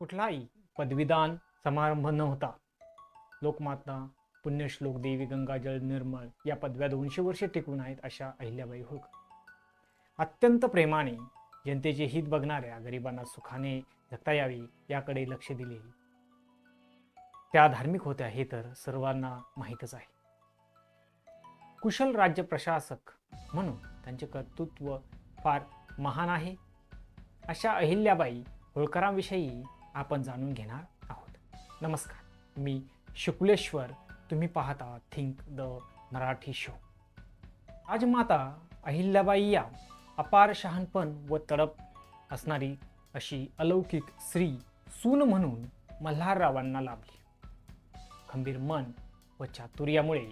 कुठलाही पदवीदान समारंभ नव्हता लोकमाता पुण्यश्लोक देवी गंगाजळ निर्मळ या पदव्या दोनशे वर्षे टिकून आहेत अशा अहिल्याबाई होळकर. अत्यंत प्रेमाने जनतेचे हित बघणाऱ्या गरिबांना सुखाने जगता यावी याकडे लक्ष दिले त्या धार्मिक होत्या हे तर सर्वांना माहीतच आहे. कुशल राज्य प्रशासक म्हणून त्यांचे कर्तृत्व फार महान आहे. अशा अहिल्याबाई होळकरांविषयी आपण जाणून घेणार आहोत. नमस्कार मी शुक्लेश्वर. तुम्ही पाहता think the Marathi show Rajmata Ahilyabai या अपार शहाणपण व तडप असणारी अशी अलौकिक स्त्री सून म्हणून मल्हाररावांना लाभली. खंबीर मन व चातुर्यामुळे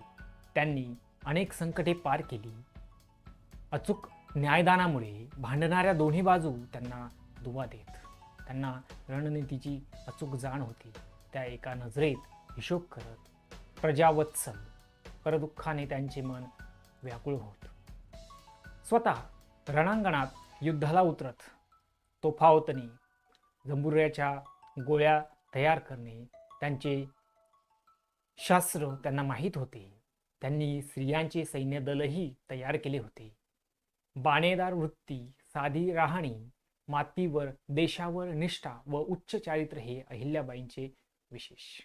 त्यांनी अनेक संकटे पार केली. अचूक न्यायदानामुळे भांडणाऱ्या दोन्ही बाजू त्यांना दुवा देत. त्यांना रणनीतीची अचूक जाण होती. त्या एका नजरेत हिशोब करत प्रजावत्सल परदुःखाने त्यांचे मन व्याकुळ होत. स्वतः रणांगणात युद्धाला उतरत तोफावतने जंबुऱ्याच्या गोळ्या तयार करणे त्यांचे शास्त्र त्यांना माहीत होते. त्यांनी स्त्रियांचे सैन्य दलही तयार केले होते. बाणेदार वृत्ती साधी राहणी मातीवर देशावर निष्ठा व उच्च चारित्र्य हे अहिल्याबाईंचे विशेष.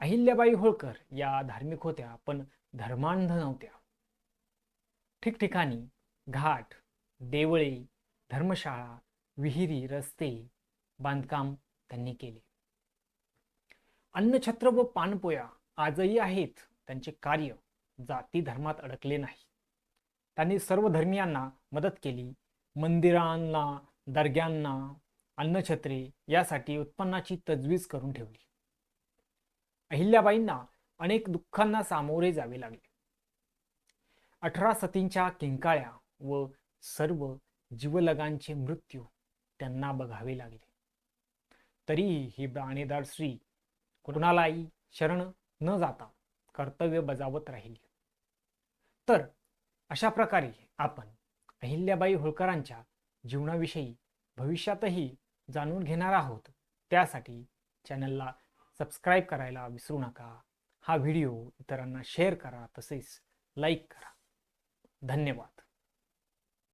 अहिल्याबाई होळकर या धार्मिक होत्या पण धर्मांध नव्हत्या. ठिकठिकाणी घाट देवळे धर्मशाळा विहिरी रस्ते बांधकाम त्यांनी केले. अन्नछत्र व पानपोया आजही आहेत त्यांचे कार्य जाती धर्मात अडकले नाही. त्यांनी सर्व धर्मियांना मदत केली मंदिरांना दर्ग्यांना अन्नछत्रे यासाठी उत्पन्नाची तजवीज करून ठेवली. अहिल्याबाईंना अनेक दुःखांना सामोरे जावे लागले. अठरा सतींच्या किंकाळ्या व सर्व जीवलगांचे मृत्यू त्यांना बघावे लागले. तरीही ही बाणेदार श्री कुणालाही शरण न जाता कर्तव्य बजावत राहिली. तर अशा प्रकारे आपण अहिल्याबाई होळकरांच्या जीवनाविषयी भविष्यातही जाणून घेणार आहोत. त्यासाठी चॅनलला सबस्क्राईब करायला विसरू नका. हा व्हिडिओ इतरांना शेअर करा तसेच लाईक करा. धन्यवाद.